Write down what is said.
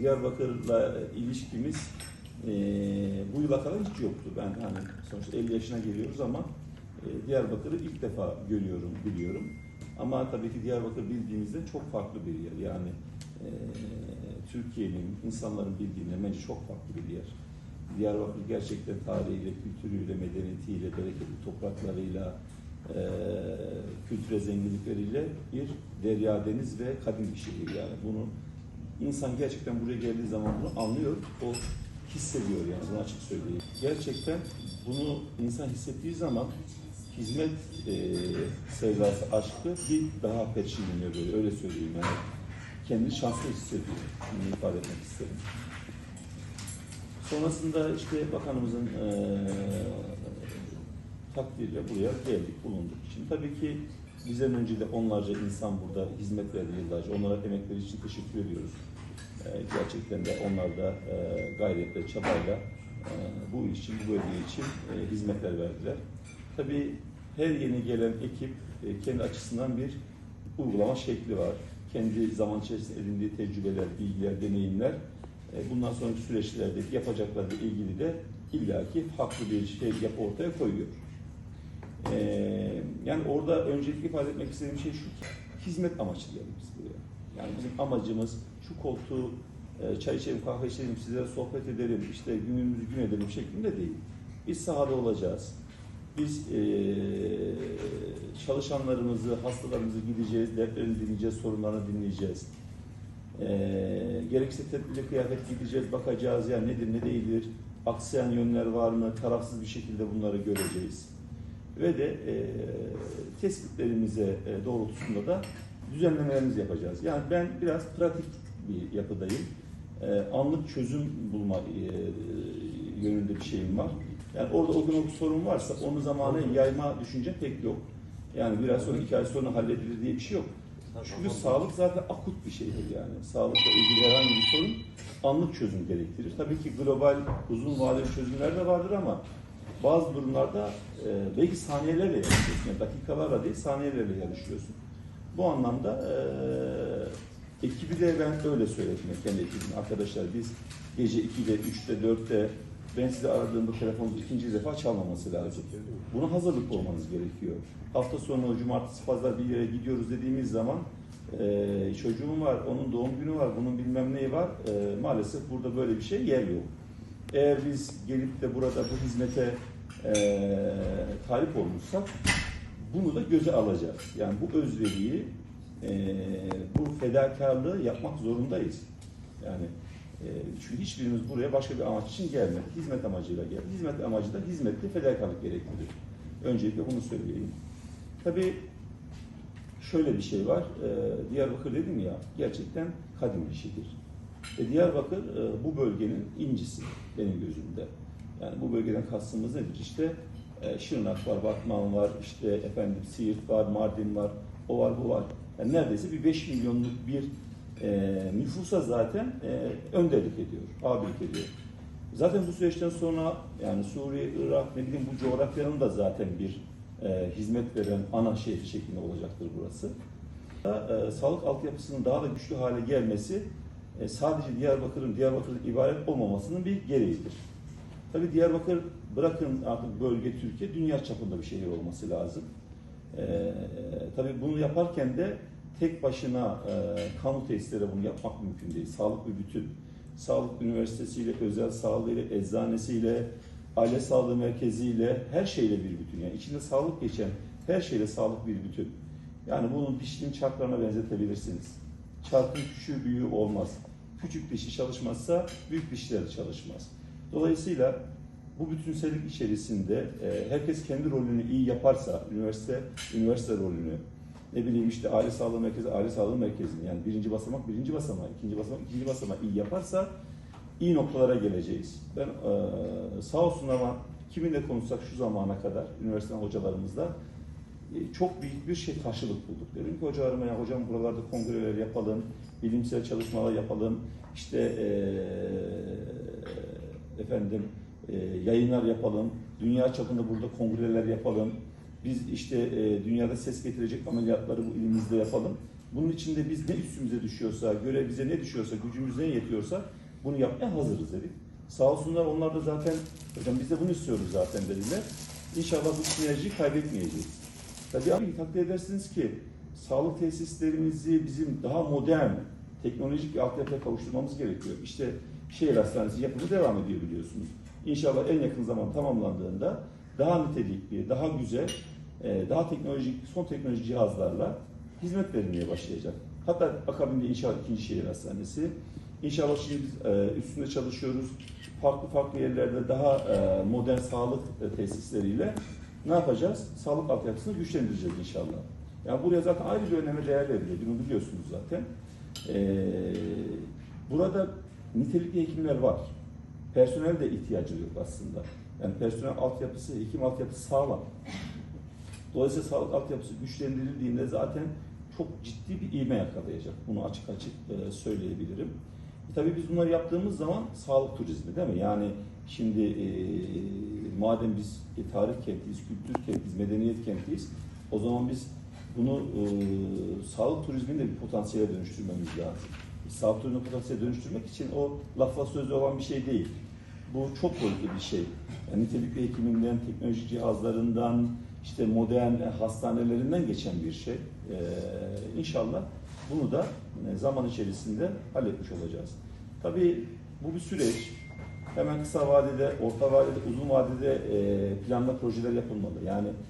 Diyarbakır'la ilişkimiz e, bu yıla kadar hiç yoktu. Ben hani sonuçta 50 yaşına geliyoruz ama e, Diyarbakır'ı ilk defa görüyorum, biliyorum. Ama tabii ki Diyarbakır bildiğimizden çok farklı bir yer. Yani e, Türkiye'nin, insanların bildiğinden bence çok farklı bir yer. Diyarbakır gerçekten tarihiyle, kültürüyle, medeniyetiyle, bereketli topraklarıyla, e, kültüre zenginlikleriyle bir derya, deniz ve kadim bir şehir. Yani bunu insan gerçekten buraya geldiği zaman bunu anlıyor, o hissediyor yani bunu açık söyleyeyim. Gerçekten bunu insan hissettiği zaman hizmet e, sevdası, aşkı bir daha perçinleniyor böyle, öyle söyleyeyim yani. Kendini şanslı hissediyor, bunu ifade etmek isterim. Sonrasında işte bakanımızın eee takdiriyle buraya geldik, bulunduk. Şimdi tabii ki bizden önce de onlarca insan burada hizmet verdi yıllarca. Onlara emekleri için teşekkür ediyoruz. Eee, gerçekten de onlar da eee gayretle, çabayla eee, bu için, bu bölge için eee, hizmetler verdiler. Tabii her yeni gelen ekip kendi açısından bir uygulama şekli var. Kendi zaman içerisinde edindiği tecrübeler, bilgiler, deneyimler e, bundan sonraki süreçlerdeki yapacaklarla ilgili de illaki haklı bir şey yapı ortaya koyuyor. E, yani orada öncelikle ifade etmek istediğim şey şu ki, hizmet amaçlı geldik biz buraya. Yani bizim amacımız şu koltuğu e, çay içelim, kahve içelim, sizlere sohbet edelim, işte günümüzü gün edelim şeklinde değil. Biz sahada olacağız. Biz e, çalışanlarımızı, hastalarımızı gideceğiz, dertlerini dinleyeceğiz, sorunlarını dinleyeceğiz. Ee, gerekirse tedbirli kıyafet gideceğiz, bakacağız ya nedir ne değildir, aksayan yönler var mı, tarafsız bir şekilde bunları göreceğiz. Ve de e, tespitlerimize e, doğrultusunda da düzenlemelerimizi yapacağız. Yani ben biraz pratik bir yapıdayım. E, anlık çözüm bulma e, yönünde bir şeyim var. Yani orada o gün sorun varsa onu zamana yayma düşünce pek yok. Yani biraz sonra iki ay sonra halledilir diye bir şey yok. Çünkü sağlık zaten akut bir şeydir yani. Sağlıkla ilgili herhangi bir sorun anlık çözüm gerektirir. Tabii ki global uzun vadeli çözümler de vardır ama bazı durumlarda e, belki saniyelerle yarışıyorsun. Yani dakikalarla değil saniyelerle yarışıyorsun. Bu anlamda e, ekibi de ben öyle söyledim. Kendi ekibim arkadaşlar biz gece 2'de, 3'te, 4'te ben sizi aradığımda telefonunuz ikinci defa çalmaması lazım. Buna hazırlıklı olmanız gerekiyor. Hafta sonu, cumartesi, pazar bir yere gidiyoruz dediğimiz zaman e, çocuğum var, onun doğum günü var, bunun bilmem neyi var. E, maalesef burada böyle bir şey yer yok. Eğer biz gelip de burada bu hizmete e, talip olmuşsak bunu da göze alacağız. Yani bu özveriyi, e, bu fedakarlığı yapmak zorundayız. Yani e, çünkü hiçbirimiz buraya başka bir amaç için gelmedi. Hizmet amacıyla geldi. Hizmet amacı da hizmetli fedakarlık gerektirir. Öncelikle bunu söyleyeyim. Tabii şöyle bir şey var. E, Diyarbakır dedim ya gerçekten kadim bir şehir. E, Diyarbakır e, bu bölgenin incisi benim gözümde. Yani bu bölgeden kastımız nedir? İşte e, Şırnak var, Batman var, işte efendim Siirt var, Mardin var, o var, bu var. Yani neredeyse bir 5 milyonluk bir e, nüfusa zaten e, önderlik ediyor, abilik ediyor. Zaten bu süreçten sonra yani Suriye, Irak, ne bileyim bu coğrafyanın da zaten bir e, hizmet veren ana şehri şeklinde olacaktır burası. E, sağlık altyapısının daha da güçlü hale gelmesi e, sadece Diyarbakır'ın Diyarbakır'ın ibaret olmamasının bir gereğidir. Tabii Diyarbakır bırakın artık bölge Türkiye, dünya çapında bir şehir olması lazım. E, tabii bunu yaparken de tek başına e, kamu tesislere bunu yapmak mümkün değil. Sağlık bir bütün. Sağlık üniversitesiyle, özel sağlığıyla, eczanesiyle, aile sağlığı merkeziyle, her şeyle bir bütün. Yani içinde sağlık geçen her şeyle sağlık bir bütün. Yani bunun dişinin çarklarına benzetebilirsiniz. Çarkın küçüğü büyüğü olmaz. Küçük dişi çalışmazsa büyük dişler çalışmaz. Dolayısıyla bu bütünsellik içerisinde e, herkes kendi rolünü iyi yaparsa, üniversite üniversite rolünü, ne bileyim işte aile sağlığı merkezi, aile sağlığı merkezini yani birinci basamak, birinci basamağı, ikinci basamak, ikinci basamağı iyi yaparsa iyi noktalara geleceğiz. Ben e, sağ olsun ama kiminle konuşsak şu zamana kadar üniversiteden hocalarımızla e, çok büyük bir şey karşılık bulduk. Dedim ki hocalarıma ya hocam buralarda kongreler yapalım, bilimsel çalışmalar yapalım, işte e, efendim e, yayınlar yapalım, dünya çapında burada kongreler yapalım, biz işte e, dünyada ses getirecek ameliyatları bu ilimizde yapalım. Bunun için de biz ne üstümüze düşüyorsa, görev bize ne düşüyorsa, gücümüz ne yetiyorsa bunu yapmaya hazırız dedik. Sağ olsunlar onlar da zaten, hocam biz de bunu istiyoruz zaten dediler. İnşallah bu sinerjiyi kaybetmeyeceğiz. Tabii abi takdir edersiniz ki sağlık tesislerimizi bizim daha modern, teknolojik bir altyapıya kavuşturmamız gerekiyor. İşte şehir hastanesi yapımı devam ediyor biliyorsunuz. İnşallah en yakın zaman tamamlandığında daha nitelikli, daha güzel, e, daha teknolojik, son teknolojik cihazlarla hizmet verilmeye başlayacak. Hatta akabinde inşallah ikinci şehir hastanesi. İnşallah şimdi biz e, üstünde çalışıyoruz. Farklı farklı yerlerde daha e, modern sağlık tesisleriyle ne yapacağız? Sağlık altyapısını güçlendireceğiz inşallah. Yani buraya zaten ayrı bir öneme değer veriliyor. Bunu biliyorsunuz zaten. Ee, burada nitelikli hekimler var. Personel de ihtiyacı yok aslında. Yani personel altyapısı, hekim altyapısı sağlam. Dolayısıyla sağlık altyapısı güçlendirildiğinde zaten çok ciddi bir ivme yakalayacak. Bunu açık açık e, söyleyebilirim. E, tabii biz bunları yaptığımız zaman sağlık turizmi değil mi? Yani şimdi e, madem biz e, tarih kentiyiz, kültür kentiyiz, medeniyet kentiyiz, o zaman biz bunu e, sağlık turizmini de bir potansiyele dönüştürmemiz lazım. E, sağlık turizmini potansiyele dönüştürmek için o lafla sözlü olan bir şey değil. Bu çok boyutlu bir şey. Yani nitelikli hekiminden, teknolojik cihazlarından, işte modern hastanelerinden geçen bir şey. Ee, inşallah bunu da e, zaman içerisinde halletmiş olacağız. Tabii bu bir süreç. Hemen kısa vadede, orta vadede, uzun vadede e, planla projeler yapılmalı. Yani